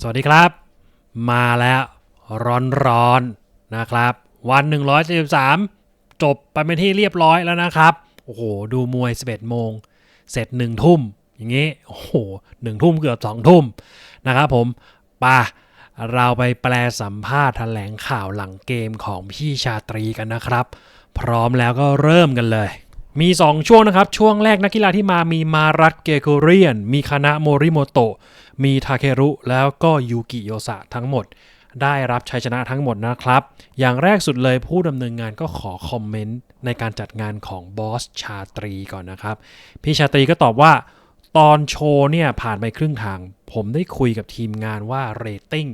สวัสดีครับ มาแล้วร้อนๆนะครับ วัน173จบไปเป็นที่เรียบร้อยแล้วนะครับ โอ้โห ดูมวย 11 โมง เสร็จ 1 ทุ่ม อย่างงี้ โอ้โหหนึ่งทุ่มเกือบ 2 ทุ่มนะครับผมป่ะเราไปแปลสัมภาษณ์แถลงข่าวหลังเกมของพี่ชาตรีกันนะครับ พร้อมแล้วก็เริ่มกันเลยมี 2 ช่วงนะครับ ช่วงแรกนักกีฬาที่มามีมารัตเกโกเรียน มีคณะโมริโมโตะ มีทาเครุแล้วก็ยูกิโยสะทั้งหมด ได้รับชัยชนะทั้งหมดนะครับ อย่างแรกสุดเลยผู้ดำเนินงานก็ขอคอมเมนต์ในการจัดงานของบอสชาตรีก่อนนะครับ พี่ชาตรีก็ตอบว่าตอนโชว์เนี่ยผ่านไปครึ่งทาง ผมได้คุยกับทีมงานว่าเรตติ้ง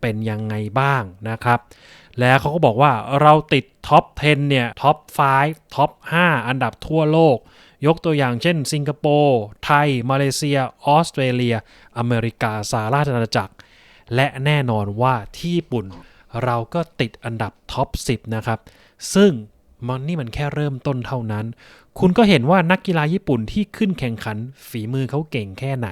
เป็นยังไงบ้างนะครับ แล้วเขาก็บอกว่าเราติดท็อป 10 เนี่ย ท็อป 5 ท็อป 5 อันดับทั่วโลก ยกตัวอย่างเช่น สิงคโปร์ ไทย มาเลเซีย ออสเตรเลีย อเมริกาสหราชอาณาจักร และแน่นอนว่าที่ญี่ปุ่นเราก็ติดอันดับท็อป 10 นะครับ ซึ่งมันนี่มันแค่เริ่มต้นเท่านั้น คุณก็เห็นว่านักกีฬาญี่ปุ่นที่ขึ้นแข่งขันฝีมือเขาเก่งแค่ไหน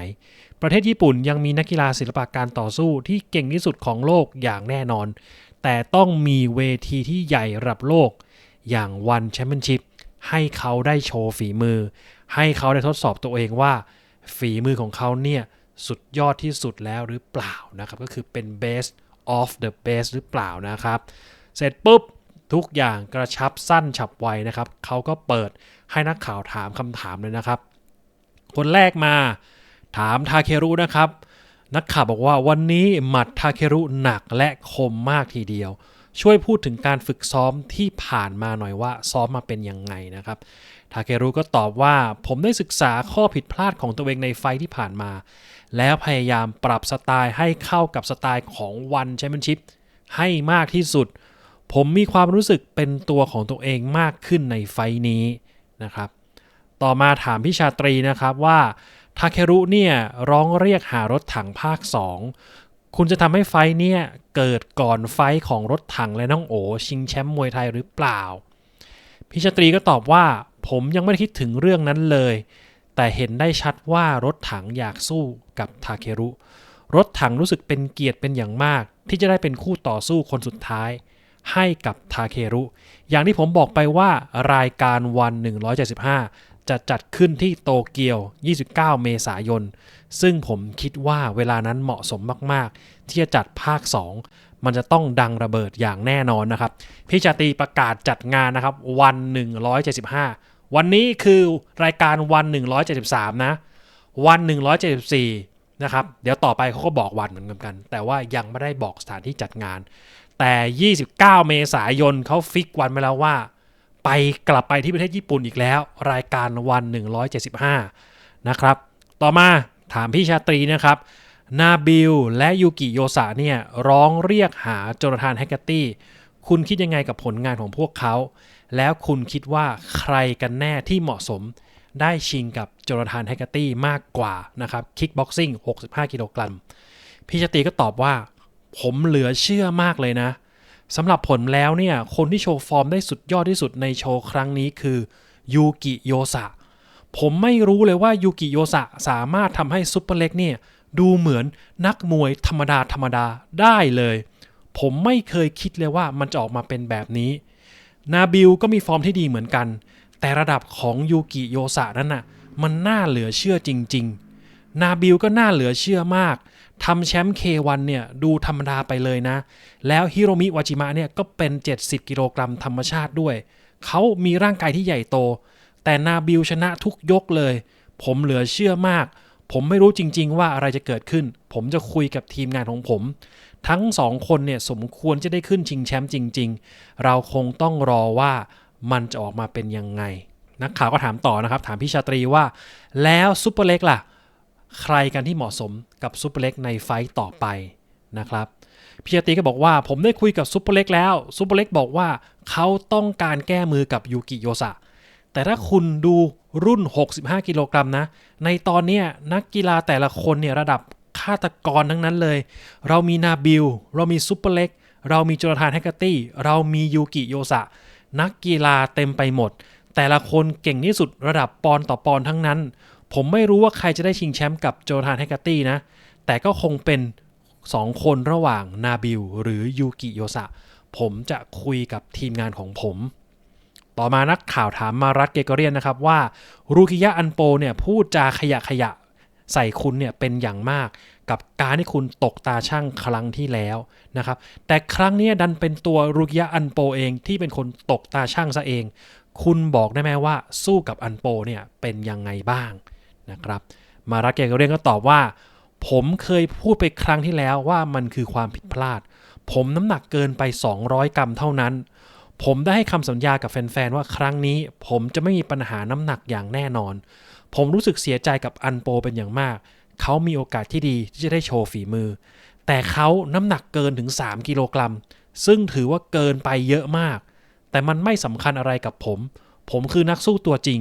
ประเทศญี่ปุ่นยังมีนักกีฬาศิลปะการต่อสู้ที่เก่งที่สุดของโลกอย่างแน่นอน แต่ต้องมีเวทีที่ใหญ่ระดับโลกอย่างวันแชมเปี้ยนชิพ ให้เขาได้โชว์ฝีมือ ให้เขาได้ทดสอบตัวเองว่า ฝีมือของเขาเนี่ยสุดยอดที่สุดแล้วหรือเปล่านะครับ ก็คือเป็น best of the best หรือเปล่านะครับ เสร็จปุ๊บทุกอย่างกระชับสั้นฉับไวนะครับ เขาก็เปิดให้นักข่าวถามคำถามเลยนะครับ คนแรกมาถามทาเครุนะครับ นักข่าวบอกว่าวันนี้หมัดทาเครุหนักและคมมากทีเดียว ช่วยพูดถึงการฝึกซ้อมที่ผ่านมาหน่อยว่าซ้อมมาเป็นยังไงนะครับ ทาเครุก็ตอบว่าผมได้ศึกษาข้อผิดพลาดของตัวเองในไฟที่ผ่านมา แล้วพยายามปรับสไตล์ให้เข้ากับสไตล์ของวันแชมเปี้ยนชิพให้มากที่สุด ผมมีความรู้สึกเป็นตัวของตัวเองมากขึ้นในไฟนี้นะครับ ต่อมาถามพี่ชาตรีนะครับว่าทาเครุเนี่ยร้องเรียกหารถถังภาค 2 คุณจะทำให้ไฟเนี่ยเกิดก่อนไฟของรถถังและน้องโอ ชิงแชมป์มวยไทยหรือเปล่าพี่ชตรีก็ตอบว่าผมยังไม่ได้คิดถึงเรื่องนั้นเลย แต่เห็นได้ชัดว่ารถถังอยากสู้กับทาเครุ รถถังรู้สึกเป็นเกียรติเป็นอย่างมาก ที่จะได้เป็นคู่ต่อสู้คนสุดท้าย ให้กับทาเครุ อย่างที่ผมบอกไปว่ารายการวัน 175 จะจัดขึ้นที่โตเกียว 29 เมษายน ซึ่งผมคิดว่าเวลานั้นเหมาะสมมาก ๆ ที่จะจัดภาค 2 มันจะต้องดังระเบิดอย่างแน่นอนนะครับ พี่ชาตรีประกาศจัดงานนะครับ วัน 175 วันนี้คือรายการวัน 173 นะ วัน 174 นะครับ เดี๋ยวต่อไปเขาก็บอกวันเหมือนกัน แต่ว่ายังไม่ได้บอกสถานที่จัดงาน แต่ 29 เมษายนเขาฟิกวันไปแล้วว่า ไปกลับไปที่ประเทศญี่ปุ่นอีกแล้ว รายการวัน 175 นะครับ ต่อมาถามพี่ชาตรีนะครับ นาบิลและยูกิโยสะเนี่ยร้องเรียกหาโจนาธานแฮกเกตตี้ คุณคิดยังไงกับผลงานของพวกเขา แล้วคุณคิดว่าใครกันแน่ที่เหมาะสมได้ชิงกับโจนาธานแฮกเกตตี้มากกว่านะครับคิกบ็อกซิ่ง65 กิโลกรัมพี่ชาตรีก็ตอบว่า ผมเหลือเชื่อมากเลยนะ สำหรับผลแล้วเนี่ยคนที่โชว์ฟอร์มได้สุดยอดที่สุดในโชว์ครั้งนี้คือยูกิโยสะผมไม่รู้เลยว่ายูกิโยสะสามารถทำให้ซุปเปอร์เล็กเนี่ยดูเหมือนนักมวยธรรมดาธรรมดาได้เลย ผมไม่เคยคิดเลยว่ามันจะออกมาเป็นแบบนี้ นาบิลก็มีฟอร์มที่ดีเหมือนกัน แต่ระดับของยูกิโยสะนั้นน่ะมันน่าเหลือเชื่อจริง ๆ นาบิลก็น่าเหลือเชื่อมาก ทำแชมป์ K1 เนี่ยดูธรรมดาไปเลยนะ แล้วฮิโรมิวาจิมะเนี่ยก็เป็น 70 กิโลกรัมธรรมชาติด้วย เขามีร่างกายที่ใหญ่โต แต่นาบิลชนะทุกยกเลย ผมเหลือเชื่อมาก ผมไม่รู้จริง ๆ ว่าอะไรจะเกิดขึ้น ผมจะคุยกับทีมงานของผม ทั้งสองคนเนี่ยสมควรจะได้ขึ้นชิงแชมป์จริง ๆ เราคงต้องรอว่ามันจะออกมาเป็นยังไง นักข่าวก็ถามต่อนะครับ ถามพี่ชาตรีว่า แล้วซุปเปอร์เล็กล่ะ ใครกันที่เหมาะสมกับซุปเปอร์เล็กในไฟต์ต่อไปนะครับพี่ชตีก็บอกว่าผมได้คุยกับซุปเปอร์เล็กแล้วซุปเปอร์เล็กบอกว่าเขาต้องการแก้มือกับยูกิโยสะแต่ถ้าคุณดูรุ่น 65 กิโลกรัมนะ ในตอนนี้นักกีฬาแต่ละคนเนี่ยระดับฆาตกรทั้งนั้นเลย เรามีนาบิล เรามีซุปเปอร์เล็ก เรามีจนาธานแฮกเกอร์ตี้ เรามียูกิโยสะ นักกีฬาเต็มไปหมด แต่ละคนเก่งที่สุดระดับปอนด์ต่อปอนด์ทั้งนั้น ผมไม่รู้ว่าใครจะได้ชิงแชมป์กับโจนาธานแฮกเกอร์ตี้นะ แต่ก็คงเป็นสองคนระหว่างนาบิลหรือยูกิโยสะ ผมจะคุยกับทีมงานของผม ต่อมานักข่าวถามมารัตเกเกเรียนนะครับว่ารูกิยะอันโปเนี่ยพูดจาขยะขยะใส่คุณเนี่ยเป็นอย่างมากกับการที่คุณตกตาช่างครั้งที่แล้วนะครับ แต่ครั้งนี้ดันเป็นตัวรูกิยะอันโปเองที่เป็นคนตกตาช่างซะเอง คุณบอกได้ไหมว่าสู้กับอันโปเนี่ยเป็นยังไงบ้าง นะครับ มารัตเกเกเรียนก็ตอบว่า ผมเคยพูดไปครั้งที่แล้วว่ามันคือความผิดพลาด ผมน้ำหนักเกินไป 200 กรัมเท่านั้น ผมได้ให้คำสัญญากับแฟนๆว่าครั้งนี้ ผมจะไม่มีปัญหาน้ำหนักอย่างแน่นอน ผมรู้สึกเสียใจกับอันโปเป็นอย่างมาก เขามีโอกาสที่ดีที่จะได้โชว์ฝีมือ แต่เขาน้ำหนักเกินถึง 3 กิโลกรัม ซึ่งถือว่าเกินไปเยอะมาก แต่มันไม่สำคัญอะไรกับผม ผมคือนักสู้ตัวจริง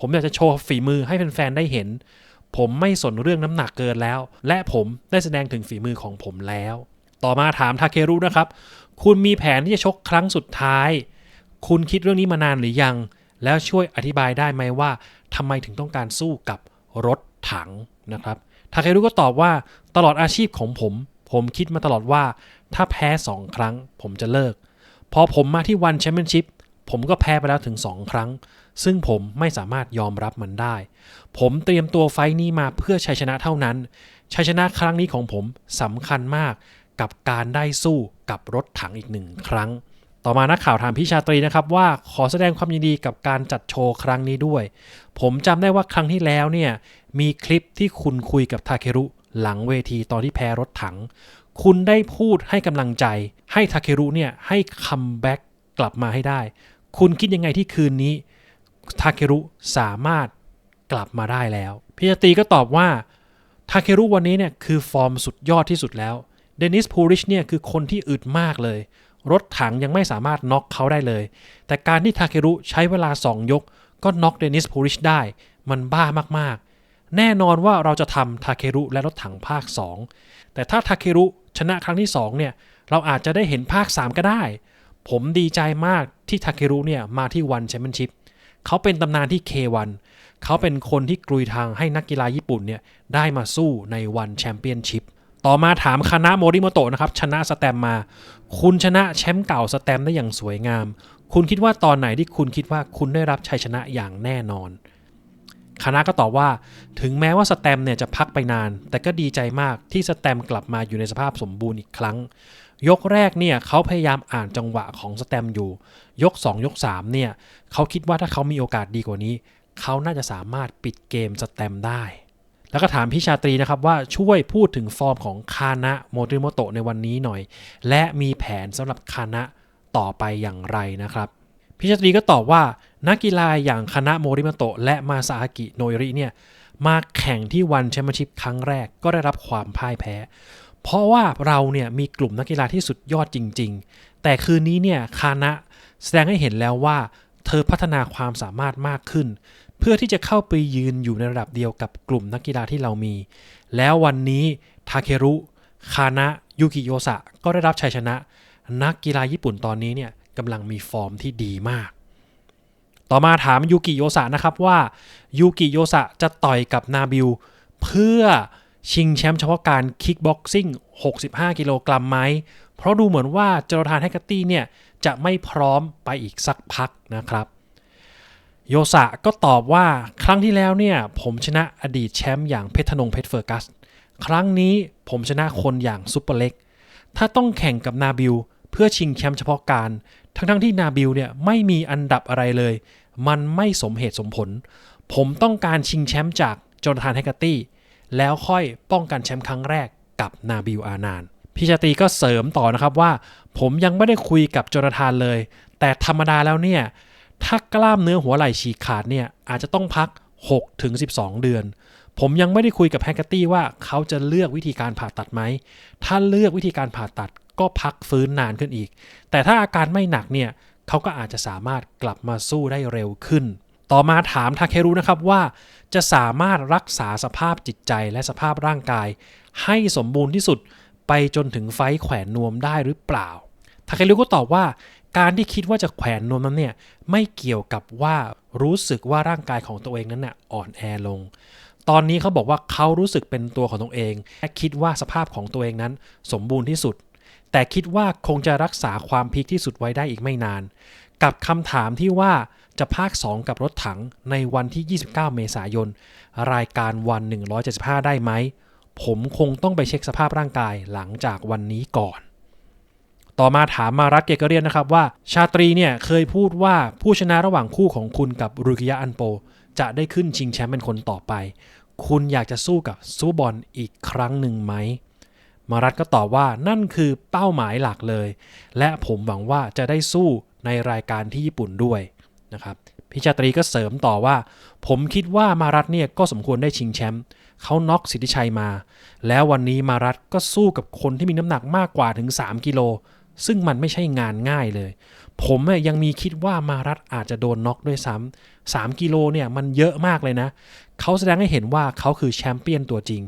ผมอยากจะโชว์ฝีมือให้แฟนๆได้เห็น ผมไม่สนเรื่องน้ำหนักเกินแล้ว และผมได้แสดงถึงฝีมือของผมแล้ว ต่อมาถามทาเครุนะครับ คุณมีแผนที่จะชกครั้งสุดท้าย คุณคิดเรื่องนี้มานานหรือยัง แล้วช่วยอธิบายได้ไหมว่าทำไมถึงต้องการสู้กับรถถังนะครับทาเครุก็ตอบว่าตลอดอาชีพของผม ผมคิดมาตลอดว่า ถ้าแพ้2ครั้ง ผมจะเลิก พอผมมาที่วันแชมเปี้ยนชิพ ผมก็แพ้ไปแล้วถึง 2 ครั้ง ซึ่งผมไม่สามารถยอมรับมันได้ ผมเตรียมตัวไฟนี้มาเพื่อชัยชนะเท่านั้น ชัยชนะครั้งนี้ของผมสำคัญมากกับการได้สู้กับรถถังอีกหนึ่งครั้ง ต่อมานักข่าวถามพี่ชาตรีนะครับว่าขอแสดงความยินดีกับการจัดโชว์ครั้งนี้ด้วย ผมจำได้ว่าครั้งที่แล้วเนี่ยมีคลิปที่คุณคุยกับทาเครุหลังเวทีตอนที่แพ้รถถัง คุณได้พูดให้กำลังใจ ให้ทาเครุเนี่ยให้คัมแบ็กกลับมาให้ได้ คุณคิดยังไงที่คืนนี้ทาเครุสามารถกลับมาได้แล้วพี่ชาตีก็ตอบว่าทาเครุวันนี้เนี่ยคือฟอร์มสุดยอดที่สุดแล้วเดนิสพูริชเนี่ยคือคนที่อึดมากเลย รถถังยังไม่สามารถน็อกเขาได้เลย แต่การที่ทาเครุใช้เวลา 2 ยก ก็น็อกเดนิสพูริชได้ มันบ้ามากๆ แน่นอนว่าเราจะทำทาเครุและรถถังภาค 2 แต่ถ้าทาเครุชนะครั้งที่2เนี่ยเราอาจจะได้เห็นภาค 3 ก็ได้ ผมดีใจมาก ที่ทาเครุเนี่ยมาที่วันแชมเปี้ยนชิพเขาเป็นตำนานที่ K1 เขาเป็นคนที่กลุยทางให้นักกีฬาญี่ปุ่นเนี่ยได้มาสู้ในวันแชมเปี้ยนชิพต่อมาถามคณะโมริโมโตะนะครับ ชนะสแตมมา คุณชนะแชมป์เก่าสแตมได้อย่างสวยงาม คุณคิดว่าตอนไหนที่คุณคิดว่าคุณได้รับชัยชนะอย่างแน่นอน คณะก็ตอบว่า ถึงแม้ว่าสแตมเนี่ยจะพักไปนาน แต่ก็ดีใจมากที่สแตมกลับมาอยู่ในสภาพสมบูรณ์อีกครั้ง ยกแรกเนี่ยเขาพยายามอ่านจังหวะของสแตมอยู่ ยก 2 ยก 3 เนี่ยเขาคิดว่าถ้าเขามีโอกาสดีกว่านี้ เขาน่าจะสามารถปิดเกมสแตมได้ แล้วก็ถามพี่ชาตรีนะครับว่าช่วยพูดถึงฟอร์มของคานะโมริโมโตะในวันนี้หน่อย และมีแผนสำหรับคานะต่อไปอย่างไรนะครับพี่ชาตรีก็ตอบว่านักกีฬาอย่างคานะโมริโมโตะและมาซาอากิโนริเนี่ยมาแข่งที่วันแชมเปี้ยนชิพครั้งแรกก็ได้รับความพ่ายแพ้ เพราะว่าเราเนี่ยมีกลุ่มนักกีฬาที่สุดยอดจริง ๆ แต่คืนนี้เนี่ยคานะแสดงให้เห็นแล้วว่า เธอพัฒนาความสามารถมากขึ้น เพื่อที่จะเข้าไปยืนอยู่ในระดับเดียวกับกลุ่มนักกีฬาที่เรามี แล้ววันนี้ทาเครุคานะยูกิโยสะก็ได้รับชัยชนะ นักกีฬาญี่ปุ่นตอนนี้เนี่ยกำลังมีฟอร์มที่ดีมาก ต่อมาถามยูกิโยสะนะครับว่ายูกิโยสะจะต่อยกับนาบิลเพื่อ ชิงแชมป์เฉพาะการคิกบ็อกซิ่ง 65 กิโลกรัมไหม เพราะดูเหมือนว่าจรทานแฮกเกอร์ตี้เนี่ยจะไม่พร้อมไปอีกสักพักนะครับ โยสะก็ตอบว่าครั้งที่แล้วเนี่ยผมชนะอดีตแชมป์อย่างเพชรธนงเพชรเฟอร์กัส ครั้งนี้ผมชนะคนอย่างซุปเปอร์เล็ก ถ้าต้องแข่งกับนาบิลเพื่อชิงแชมป์เฉพาะการ ทั้งๆทที่นาบิลเนี่ยไม่มีอันดับอะไรเลย มันไม่สมเหตุสมผล ผมต้องการชิงแชมป์จากจอร์แดนแฮกเกอร์ตี้ แล้วค่อยป้องกันแชมป์ครั้งแรกกับนาบิลอานานพี่ชาตีก็เสริมต่อนะครับว่า ผมยังไม่ได้คุยกับจอร์แดนเลย แต่ธรรมดาแล้วเนี่ย ถ้ากล้ามเนื้อหัวไหล่ฉีกขาดเนี่ยอาจจะต้องพัก6ถึง12 เดือน ผมยังไม่ได้คุยกับแฮกเกอร์ตี้ว่าเขาจะเลือกวิธีการผ่าตัดไหม ถ้าเลือกวิธีการผ่าตัดก็พักฟื้นนานขึ้นอีก แต่ถ้าอาการไม่หนักเนี่ยเขาก็อาจจะสามารถกลับมาสู้ได้เร็วขึ้น ต่อมาถามทาเครุนะครับว่าจะสามารถรักษาสภาพจิตใจและสภาพร่างกาย ให้สมบูรณ์ที่สุดไปจนถึงไฟแขวนนวมได้หรือเปล่าทาเครุก็ตอบว่า การที่คิดว่าจะแขวนนวมนั้นเนี่ยไม่เกี่ยวกับว่ารู้สึกว่าร่างกายของตัวเองนั้นน่ะอ่อนแอลง ตอนนี้เขาบอกว่าเขารู้สึกเป็นตัวของตัวเองและคิดว่าสภาพของตัวเองนั้นสมบูรณ์ที่สุด แต่คิดว่าคงจะรักษาความพีคที่สุดไว้ได้อีกไม่นาน กับคำถามที่ว่า จะภาค 2 กับรถถังในวันที่ 29 เมษายน รายการวัน 175 ได้ไหม ผมคงต้องไปเช็คสภาพร่างกายหลังจากวันนี้ก่อน ต่อมาถามมารัตเกเกเรียนนะครับว่า ชาตรีเนี่ยเคยพูดว่าผู้ชนะระหว่างคู่ของคุณกับรุกิยะอันโป จะได้ขึ้นชิงแชมป์เป็นคนต่อไป คุณอยากจะสู้กับซูบอลอีกครั้งหนึ่งไหมมารัตก็ตอบว่านั่นคือเป้าหมายหลักเลย และผมหวังว่าจะได้สู้ในรายการที่ญี่ปุ่นด้วย นะครับพิชาตรีก็เสริมต่อว่า ผมคิดว่ามารัตเนี่ยก็สมควรได้ชิงแชมป์เขาน็อกสิทธิชัยมา แล้ววันนี้มารัตก็สู้กับคนที่มีน้ำหนักมากกว่าถึง 3 กิโล ซึ่งมันไม่ใช่งานง่ายเลย ผมยังมีคิดว่ามารัตอาจจะโดนน็อกด้วยซ้ำ3กิโลเนี่ยมันเยอะมากเลยนะ เขาแสดงให้เห็นว่าเขาคือแชมเปี้ยนตัวจริง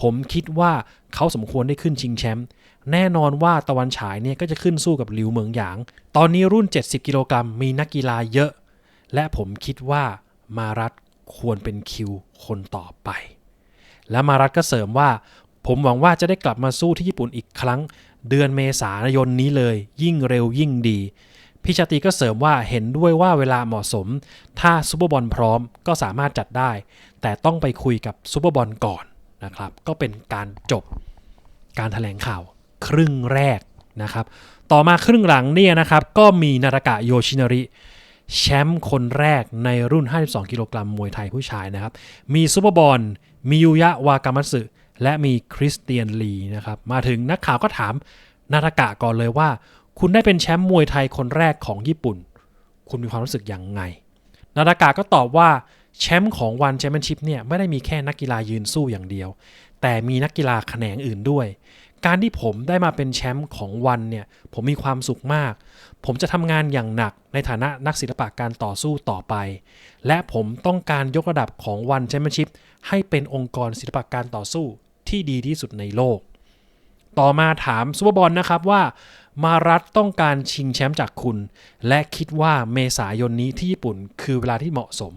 ผมคิดว่าเขาสมควรได้ขึ้นชิงแชมป์แน่นอนว่าตะวันฉายเนี่ยก็จะขึ้นสู้กับหลิวเหมิงหยาง ตอนนี้รุ่น 70 กิโลกรัมมีนักกีฬาเยอะ และผมคิดว่ามารัตควรเป็นคิวคนต่อไป และมารัตก็เสริมว่า ผมหวังว่าจะได้กลับมาสู้ที่ญี่ปุ่นอีกครั้ง เดือนเมษายนนี้เลย ยิ่งเร็วยิ่งดีพี่ชาตีก็เสริมว่าเห็นด้วยว่าเวลาเหมาะสม ถ้าซูเปอร์บอลพร้อมก็สามารถจัดได้ แต่ต้องไปคุยกับซูเปอร์บอลก่อนนะครับ ก็เป็นการจบการถแถลงข่าวครึ่งแรกนะครับ ต่อมาครึ่งหลังเนี่ยนะครับ ก็มีนารากะโยชินาริ แชมป์คนแรกในรุ่น 52 กิโลกรัมมวยไทยผู้ชายนะครับ มีซูเปอร์บอลมียูยะวากามัตสึ และมีคริสเตียนลีนะครับ มาถึงนักข่าวก็ถามนารากะก่อนเลยว่า คุณได้เป็นแชมป์มวยไทยคนแรกของญี่ปุ่น คุณมีความรู้สึกอย่างไง นารากะก็ตอบว่าแชมป์ของวันแชมเปี้ยนชิพเนี่ยไม่ได้มีแค่นักกีฬายืนสู้อย่างเดียว แต่มีนักกีฬาแขนงอื่นด้วย การที่ผมได้มาเป็นแชมป์ของวันเนี่ยผมมีความสุขมาก ผมจะทำงานอย่างหนักในฐานะนักศิลปะการต่อสู้ต่อไป และผมต้องการยกระดับของวันแชมเปี้ยนชิพให้เป็นองค์กรศิลปะการต่อสู้ที่ดีที่สุดในโลก ต่อมาถามซูเปอร์บอลนะครับว่ามารัฐต้องการชิงแชมป์จากคุณ และคิดว่าเมษายนนี้ที่ญี่ปุ่นคือเวลาที่เหมาะสม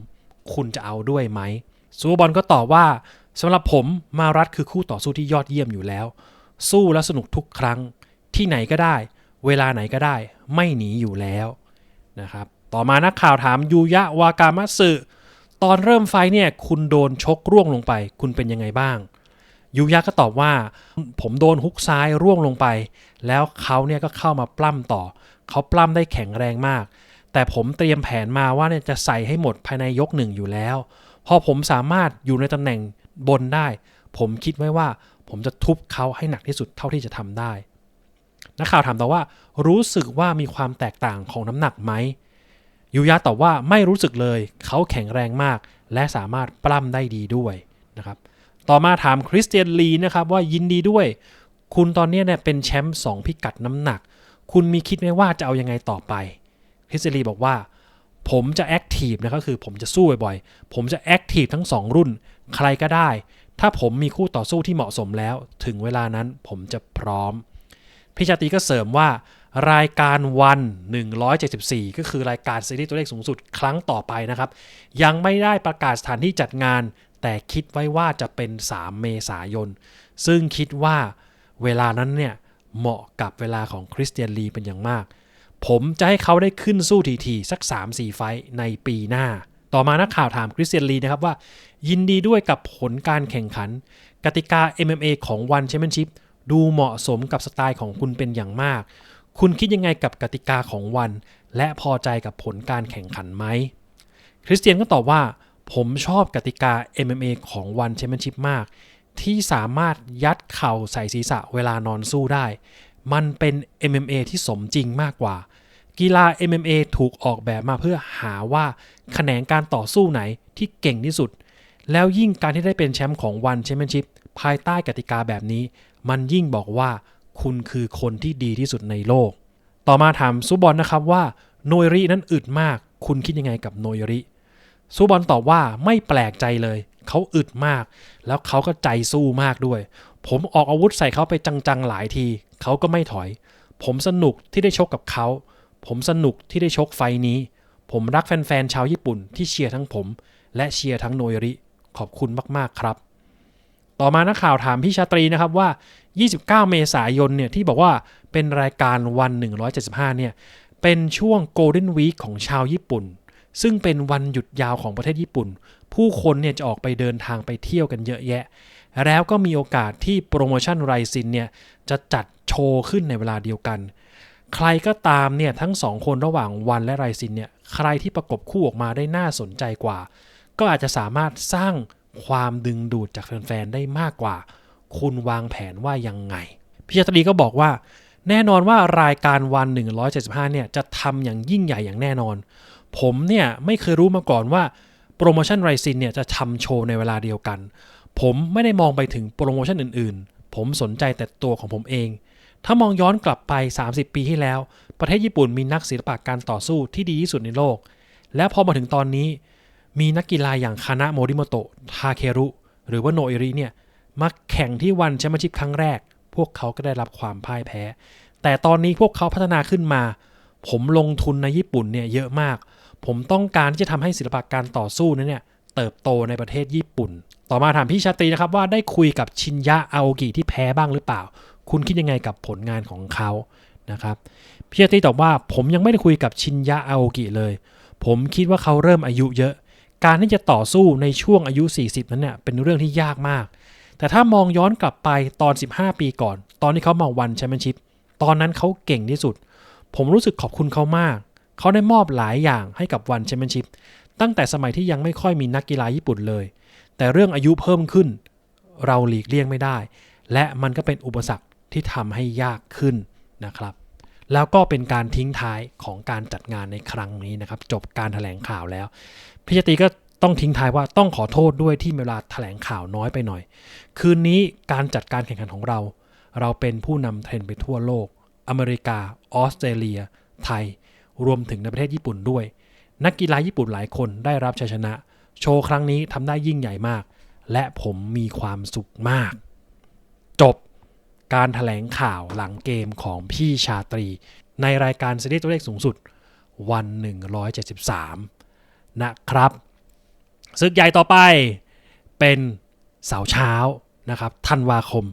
คุณจะเอาด้วยไหมซูเปอร์บอลก็ตอบว่าสำหรับผมมารัฐคือคู่ต่อสู้ที่ยอดเยี่ยมอยู่แล้ว สู้และสนุกทุกครั้งที่ไหนก็ได้ เวลาไหนก็ได้ ไม่หนีอยู่แล้วนะครับต่อมานักข่าวถามยูยะวากามัตสึตอนเริ่มไฟเนี่ยคุณโดนชกร่วงลงไป คุณเป็นยังไงบ้างยูยะก็ตอบว่า ผมโดนฮุกซ้ายร่วงลงไป แล้วเขาเนี่ยก็เข้ามาปล้ำต่อ เขาปล้ำได้แข็งแรงมาก แต่ผมเตรียมแผนมาว่าเนี่ยจะใส่ให้หมดภายในยกหนึ่งอยู่แล้ว พอผมสามารถอยู่ในตำแหน่งบนได้ ผมคิดไว้ว่า ผมจะทุบเขาให้หนักที่สุดเท่าที่จะทำได้ นักข่าวถามต่อว่า รู้สึกว่ามีความแตกต่างของน้ำหนักไหมยูยะตอบว่าไม่รู้สึกเลย เขาแข็งแรงมาก และสามารถปล้ำได้ดีด้วยนะครับ ต่อมาถามคริสเตียนลีนะครับว่ายินดีด้วย คุณตอนนี้เนี่ยเป็นแชมป์2พิกัดน้ำหนัก คุณมีคิดไหมว่าจะเอายังไงต่อไป คริสเตียนลีบอกว่า ผมจะแอคทีฟนะครับคือผมจะสู้บ่อยๆ ผมจะแอคทีฟทั้ง 2 รุ่น ใครก็ได้ ถ้าผมมีคู่ต่อสู้ที่เหมาะสมแล้ว ถึงเวลานั้นผมจะพร้อม พี่ชาตรีก็เสริมว่ารายการวัน 174 ก็คือรายการซีรีส์ตัวเลขสูงสุดครั้งต่อไปนะครับ ยังไม่ได้ประกาศสถานที่จัดงาน แต่คิดไว้ว่าจะเป็น 3 เมษายน ซึ่งคิดว่าเวลานั้นเนี่ยเหมาะกับเวลาของคริสเตียนลีเป็นอย่างมาก ผมจะให้เขาได้ขึ้นสู้ทีๆสัก 3-4 ไฟในปีหน้า ต่อมานักข่าวถามคริสเตียนลีนะครับว่า ยินดีด้วยกับผลการแข่งขัน กติกา MMA ของวันแชมเปี้ยนชิพดูเหมาะสมกับสไตล์ของคุณเป็นอย่างมาก คุณคิดยังไงกับกติกาของวัน และพอใจกับผลการแข่งขันไหมคริสเตียนก็ตอบว่า ผมชอบกติกา MMA ของวันแชมเปี้ยนชิพมาก ที่สามารถยัดเข่าใส่ศีรษะเวลานอนสู้ได้ มันเป็น MMA ที่สมจริงมากกว่า กีฬา MMA ถูกออกแบบมาเพื่อหาว่าแขนงการต่อสู้ไหนที่เก่งที่สุด แล้วยิ่งการที่ได้เป็นแชมป์ของวันแชมเปี้ยนชิพภายใต้กติกาแบบนี้ มันยิ่งบอกว่าคุณคือคนที่ดีที่สุดในโลก ต่อมาถามซูบอลนะครับว่าโนยรินั้นอึดมาก คุณคิดยังไงกับโนยริซูบอลตอบว่าไม่แปลกใจเลย เขาอึดมาก แล้วเขาก็ใจสู้มากด้วย ผมออกอาวุธใส่เขาไปจังๆหลายที เขาก็ไม่ถอย ผมสนุกที่ได้ชกกับเขา ผมสนุกที่ได้ชกไฟนี้ ผมรักแฟนๆชาวญี่ปุ่นที่เชียร์ทั้งผม และเชียร์ทั้งโนยริ ขอบคุณมากๆครับ ต่อมานักข่าวถามพี่ชาตรีนะครับว่า 29 เมษายนเนี่ยที่บอกว่าเป็นรายการวัน 175 เนี่ยเป็นช่วง Golden Week ของชาวญี่ปุ่น ซึ่งเป็นวันหยุดยาวของประเทศญี่ปุ่น ผู้คนเนี่ยจะออกไปเดินทางไปเที่ยวกันเยอะแยะ แล้วก็มีโอกาสที่โปรโมชั่นไรซินเนี่ยจะจัดโชว์ขึ้นในเวลาเดียวกัน ใครก็ตามเนี่ยทั้งสองคนระหว่างวันและไรซินเนี่ยใครที่ประกบคู่ออกมาได้น่าสนใจกว่า ก็อาจจะสามารถสร้างความดึงดูดจากแฟนๆได้มากกว่า คุณวางแผนว่ายังไงพี่ชาตรีก็บอกว่า แน่นอนว่ารายการวัน 175 เนี่ยจะทำอย่างยิ่งใหญ่อย่างแน่นอน ผมเนี่ยไม่เคยรู้มาก่อนว่าโปรโมชั่นไรซินเนี่ยจะทำโชว์ในเวลาเดียวกัน ผมไม่ได้มองไปถึงโปรโมชั่นอื่นๆ ผมสนใจแต่ตัวของผมเอง ถ้ามองย้อนกลับไป 30 ปีที่แล้ว ประเทศญี่ปุ่นมีนักศิลปะการต่อสู้ที่ดีที่สุดในโลก และพอมาถึงตอนนี้ มีนักกีฬาอย่างคานะโมริโมโตะทาเครุหรือว่าโนเอริเนี่ยมาแข่งที่วันแชมเปี้ยนชิพครั้งแรก พวกเขาก็ได้รับความพ่ายแพ้ แต่ตอนนี้พวกเขาพัฒนาขึ้นมา ผมลงทุนในญี่ปุ่นเนี่ยเยอะมาก ผมต้องการที่จะทำให้ศิลปะการต่อสู้นั้นเนี่ยเติบโตในประเทศญี่ปุ่น ต่อมาถามพี่ชาตรีนะครับว่าได้คุยกับชินยะอาโอกิที่แพ้บ้างหรือเปล่า คุณคิดยังไงกับผลงานของเขานะครับพี่ชาตรีตอบว่าผมยังไม่ได้คุยกับชินยะอาโอกิเลย ผมคิดว่าเขาเริ่มอายุเยอะ การที่จะต่อสู้ในช่วงอายุ 40 นั้นเนี่ยเป็นเรื่องที่ยากมาก แต่ถ้ามองย้อนกลับไปตอน 15 ปีก่อน ตอนที่เขามาวันแชมเปี้ยนชิพตอนนั้นเขาเก่งที่สุด ผมรู้สึกขอบคุณเขามาก เขาได้มอบหลายอย่างให้กับวันแชมเปี้ยนชิพตั้งแต่สมัยที่ยังไม่ค่อยมีนักกีฬาญี่ปุ่นเลย แต่เรื่องอายุเพิ่มขึ้น เราหลีกเลี่ยงไม่ได้ และมันก็เป็นอุปสรรค ที่ทำให้ยากขึ้นนะครับ แล้วก็เป็นการทิ้งท้ายของการจัดงานในครั้งนี้นะครับ จบการถแถลงข่าวแล้วพี่ชตรีก็ต้องทิ้งท้ายว่าต้องขอโทษด้วยที่เวลาแถลงข่าวน้อยไปหน่อย คืนนี้การจัดการแข่งขันของเรา เราเป็นผู้นำเทรนไปทั่วโลก อเมริกา ออสเตรเลีย ไทย รวมถึงในประเทศญี่ปุ่นด้วย นักกีฬาญี่ปุ่นหลายคนได้รับชัยชนะ โชว์ครั้งนี้ทำได้ยิ่งใหญ่มาก และผมมีความสุขมาก จบ การถแถลงข่าวหลังเกมของพี่ชาตรี ในรายการซีรีส์ตัวเลขสูงสุด วัน 173 นะครับศึกใหญ่ต่อไปเป็นเสาร์เช้านะครับธันวาคม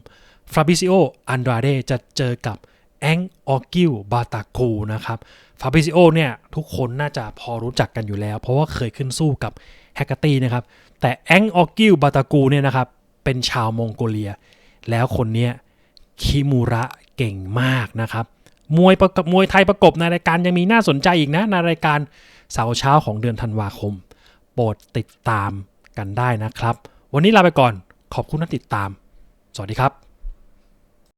ฟราบิซิโออันดราเดจะเจอกับแองออกิลบาตาคูนะครับฟาบิซิโอเนี่ยทุกคนน่าจะพอรู้จักกันอยู่แล้ว เพราะว่าเคยขึ้นสู้กับแฮกเกอร์ตี้นะครับแต่แองออกิลบาตากูเนี่ยนะครับเป็นชาวมองโกเลีย แล้วคนเนี้ย คิมูระเก่งมากนะครับมวยประกบมวยไทยประกบในรายการยังมีน่าสนใจอีกนะในรายการเสาร์เช้าของเดือนธันวาคม โปรดติดตามกันได้นะครับ วันนี้ลาไปก่อนขอบคุณที่ติดตาม สวัสดีครับ